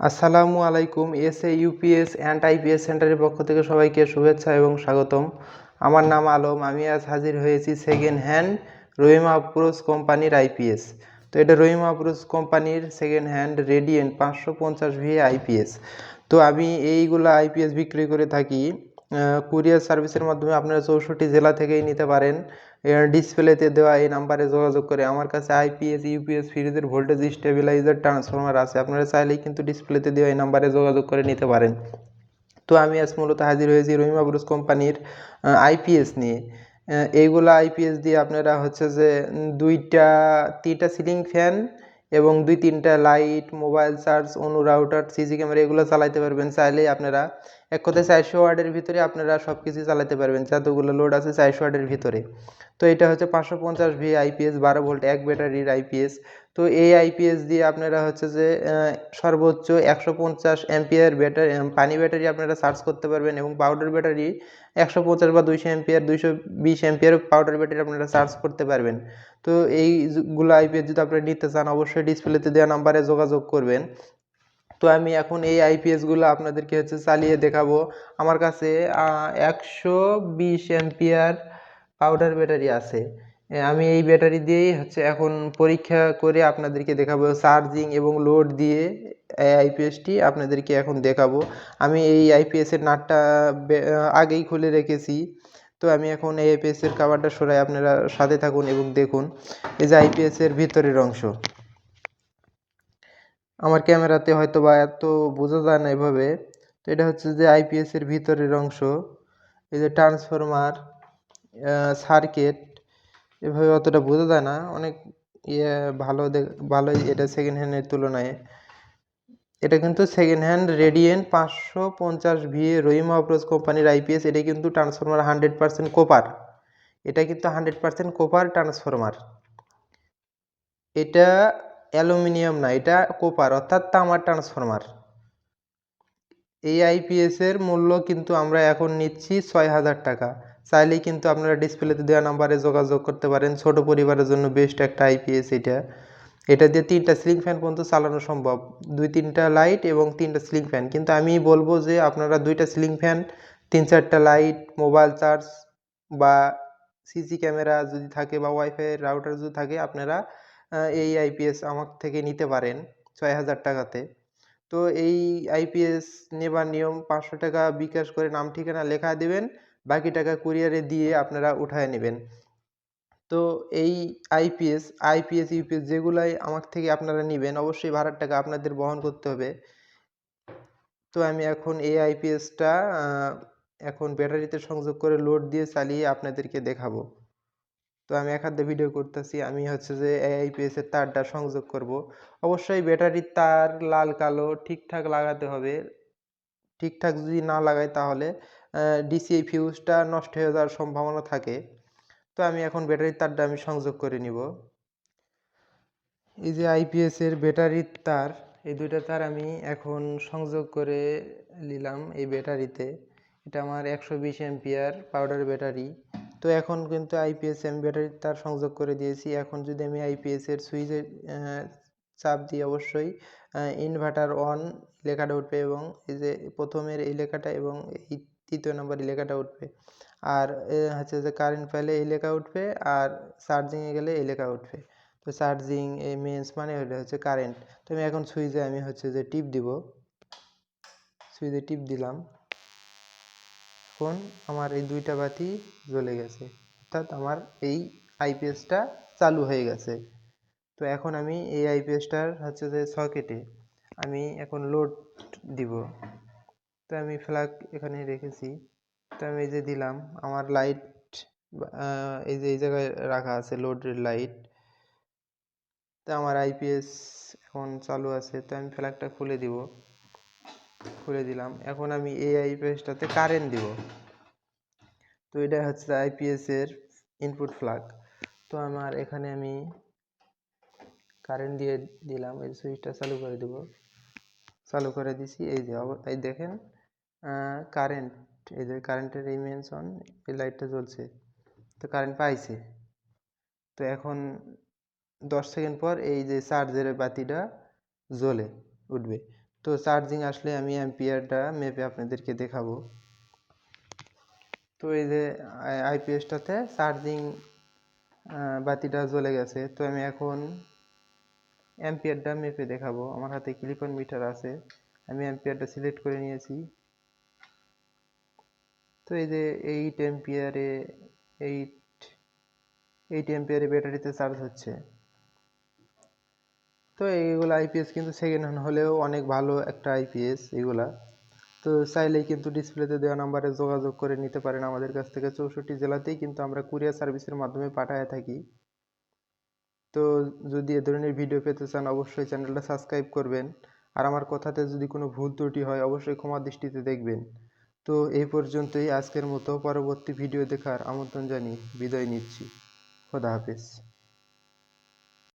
আসসালামু আলাইকুম S A UPS and IPS সেন্টারের পক্ষ থেকে সবাইকে শুভেচ্ছা এবং স্বাগতম। আমার নাম আলম, আমি আজ হাজির হয়েছি সেকেন্ড হ্যান্ড রহিমা আপ্রোস কোম্পানির আইপিএস। তো এটা রহিমা আপ্রোস কোম্পানির সেকেন্ড হ্যান্ড রেডিয়েন্ট পাঁচশো পঞ্চাশ ভি আইপিএস তো আমি এইগুলো আইপিএস বিক্রি করে থাকি। কুরিয়ার সার্ভিসের মাধ্যমে আপনারা চৌষট্টি জেলা থেকেই নিতে পারেন। ডিসপ্লেতে দেওয়া এই নাম্বারে যোগাযোগ করে আমার কাছে আইপিএস ইউপিএস ফ্রিজের ভোল্টেজ স্টেবিলাইজার ট্রান্সফরমার আছে। আপনারা চাইলেই কিন্তু ডিসপ্লেতে দেওয়া এই নাম্বারে যোগাযোগ করে নিতে পারেন। তো আমি আজ মূলত হাজির হয়েছি রহিমা ব্রুস কোম্পানির আইপিএস নিয়ে। এইগুলা আইপিএস দিয়ে আপনারা হচ্ছে যে দুইটা, তিনটা সিলিং ফ্যান এবং দুই তিনটা লাইট মোবাইল চার্জ অনু রাউটার সিসি ক্যামেরা এগুলো চালাইতে পারবেন। চাইলেই আপনারা এক কথায় চারশো ওয়ার্ডের ভিতরে আপনারা সব কিছু চালাতে পারবেন, যতগুলো লোড আছে চারশো ওয়ার্ডের ভিতরে। তো এটা হচ্ছে পাঁচশো পঞ্চাশ ভি আইপিএস বারো ভোল্ট এক ব্যাটারির আইপিএস তো এই আইপিএস দিয়ে আপনারা হচ্ছে যে সর্বোচ্চ একশো পঞ্চাশ অ্যাম্পিয়ার ব্যাটারি পানি ব্যাটারি আপনারা চার্জ করতে পারবেন এবং পাউডার ব্যাটারি একশো পঞ্চাশ বা দুইশো অ্যাম্পিয়ার দুইশো বিশ অ্যাম্পিয়ার পাউডার ব্যাটারি আপনারা চার্জ করতে পারবেন। তো এইগুলো আইপিএস যদি আপনারা নিতে চান, অবশ্যই ডিসপ্লেতে দেওয়া নাম্বারে যোগাযোগ করবেন। তো আমি এখন এই আইপিএসগুলো আপনাদেরকে হচ্ছে চালিয়ে দেখাবো। আমার কাছে একশো বিশ অ্যাম্পিয়ার পাউডার ব্যাটারি আছে। আমি এই ব্যাটারি দিয়েই হচ্ছে এখন পরীক্ষা করে আপনাদেরকে দেখাবো। চার্জিং এবং লোড দিয়ে এই আইপিএসটি আপনাদেরকে এখন দেখাবো। আমি এই আইপিএসের নাটটা আগেই খুলে রেখেছি। তো আমি এখন এই আইপিএসের কাভারটা সরাই, আপনারা সাথে থাকুন এবং দেখুন। এই যে আইপিএসের ভিতরের অংশ। আমার ক্যামেরাতে হয়তো বা এত বোঝা যায় না এভাবে। তো এটা হচ্ছে যে আইপিএস এর ভিতরের অংশ। এই যে ট্রান্সফরমার সার্কিট এভাবে অতটা বোঝা যায় না। অনেক ইয়ে ভালো ভালোই এটা সেকেন্ড হ্যান্ডের তুলনায়। এটা কিন্তু সেকেন্ড হ্যান্ড রেডিয়েন্ট পাঁচশো পঞ্চাশ ভি রহিমা অপ্রোজ কোম্পানির আইপিএস এটা কিন্তু ট্রান্সফরমার হান্ড্রেড পার্সেন্ট কোপার এটা কিন্তু হান্ড্রেড পার্সেন্ট কোপার ট্রান্সফরমার এটা অ্যালুমিনিয়াম না, এটা কোপার অর্থাৎ তামার ট্রান্সফরমার এই আইপিএস এর মূল্য কিন্তু আমরা এখন নিচ্ছি ছয় হাজার টাকা। চাইলেই কিন্তু আপনারা ডিসপ্লেতে দেওয়া নাম্বারে যোগাযোগ করতে পারেন। ছোট পরিবারের জন্য বেস্ট একটা আইপিএস এটা। এটা দিয়ে তিনটা সিলিং ফ্যান পর্যন্ত চালানো সম্ভব। দুই তিনটা লাইট এবং তিনটা সিলিং ফ্যান কিন্তু আমি বলব যে আপনারা দুইটা সিলিং ফ্যান তিন চারটা লাইট মোবাইল চার্জ বা সিসি ক্যামেরা যদি থাকে বা ওয়াইফাই রাউটার যদি থাকে, আপনারা এই আইপিএস আমার থেকে নিতে পারেন ছয় হাজার টাকাতে। তো এই আইপিএস নেবার নিয়ম পাঁচশো টাকা বিকাশ করে নাম ঠিকানা লেখা দিবেন, বাকি টাকা কুরিয়ারে দিয়ে আপনারা উঠায় নেবেন। তো এই আইপিএস আইপিএস ইউপিএস যেগুলাই আমার থেকে আপনারা নেবেন, অবশ্যই ভাড়ার টাকা আপনাদের বহন করতে হবে। তো আমি এখন এই আইপিএসটা এখন ব্যাটারিতে সংযোগ করে লোড দিয়ে চালিয়ে আপনাদেরকে দেখাবো। তো আমি এক হাতে ভিডিও করতেছি। আমি হচ্ছে যে এই আইপিএস এর তারটা সংযোগ করব। অবশ্যই ব্যাটারির তার লাল, কালো ঠিকঠাক লাগাতে হবে। ঠিকঠাক যদি না লাগাই তাহলে ডিসিআই ফিউজটা নষ্ট হয়ে যাওয়ার সম্ভাবনা থাকে। তো আমি এখন ব্যাটারির তারটা আমি সংযোগ করে নিব। এই যে আইপিএস এর ব্যাটারির তার, এই দুইটা তার আমি এখন সংযোগ করে নিলাম এই ব্যাটারিতে এটা আমার একশো বিশ এমপিয়ার পাউডার ব্যাটারি তো এখন কিন্তু আইপিএস আমি ব্যাটারির তার সংযোগ করে দিয়েছি। এখন যদি আমি আইপিএস এর সুইচে চাপ দিই অবশ্যই ইনভার্টার অন লেখাটা উঠবে এবং এই যে প্রথমের এই লেখাটা এবং এই তৃতীয় নম্বর এই লেখাটা উঠবে। আর হচ্ছে যে কারেন্ট ফাইলে এই লেখা উঠবে আর চার্জিংয়ে গেলে এই লেখা উঠবে। তো চার্জিং এই মেন্স মানে হচ্ছে কারেন্ট তো আমি এখন সুইচে আমি হচ্ছে যে টিপ দিব। সুইচে টিপ দিলাম। এখন আমার এই দুইটা বাতি জ্বলে গেছে। অর্থাৎ আমার এই আইপিএসটা চালু হয়ে গেছে। তো এখন আমি এই আইপিএসটার হচ্ছে যে সকেটে আমি এখন লোড দিব। তো আমি ফ্ল্যাগ এখানে রেখেছি। তো আমি এই যে দিলাম, আমার লাইট এই যে, এই জায়গায় রাখা আছে লোডের লাইট। তো আমার আইপিএস এখন চালু আছে। তো আমি ফ্ল্যাগটা খুলে দিব। খুলে দিলাম। এখন আমি এই আইপিএসটাতে কারেন্ট দিব। তো এটা হচ্ছে আইপিএস এর ইনপুট ফ্ল্যাগ তো আমার এখানে আমি কারেন্ট দিয়ে দিলাম। এই সুইচটা চালু করে দেব। চালু করে দিছি। এই যে এই দেখেন কারেন্ট এই যে কারেন্টের এই মেনশন এই লাইটটা জ্বলছে। তো কারেন্ট পাইছে। তো এখন দশ সেকেন্ড পর এই যে চার্জের বাতিটা জ্বলে, উঠবে। তো চার্জিং আসলে আমি অ্যাম্পিয়ারটা মেপে আপনাদেরকে দেখাবো। তো এই যে আইপিএসটাতে চার্জিং বাতিটা জ্বলে গেছে। তো আমি এখন অ্যাম্পিয়ারটা মেপে দেখাবো। আমার হাতে ক্লিপন মিটার আছে। আমি অ্যাম্পিয়ারটা সিলেক্ট করে নিয়েছি। তো এই যে এইট এম্পিয়ারে এইট এইট এম্পিয়ারে ব্যাটারিতে চার্জ হচ্ছে। তো এইগুলো আইপিএস কিন্তু সেকেন্ড হ্যান্ড হলেও অনেক ভালো একটা আইপিএস এগুলা তো চাইলেই কিন্তু ডিসপ্লেতে দেওয়া নাম্বারে যোগাযোগ করে নিতে পারেন আমাদের কাছ থেকে। চৌষট্টি জেলাতেই কিন্তু আমরা কুরিয়ার সার্ভিসের মাধ্যমে পাঠায় থাকি। তো যদি এ ধরনের ভিডিও পেতে চান, অবশ্যই চ্যানেলটা সাবস্ক্রাইব করবেন। আর আমার কথাতে যদি কোনো ভুল ত্রুটি হয়, অবশ্যই ক্ষমা দৃষ্টিতে দেখবেন। তো এই পর্যন্তই আজকের মতো। পরবর্তী ভিডিও দেখার আমন্ত্রণ জানিয়ে বিদায় নিচ্ছি। খোদা হাফেজ।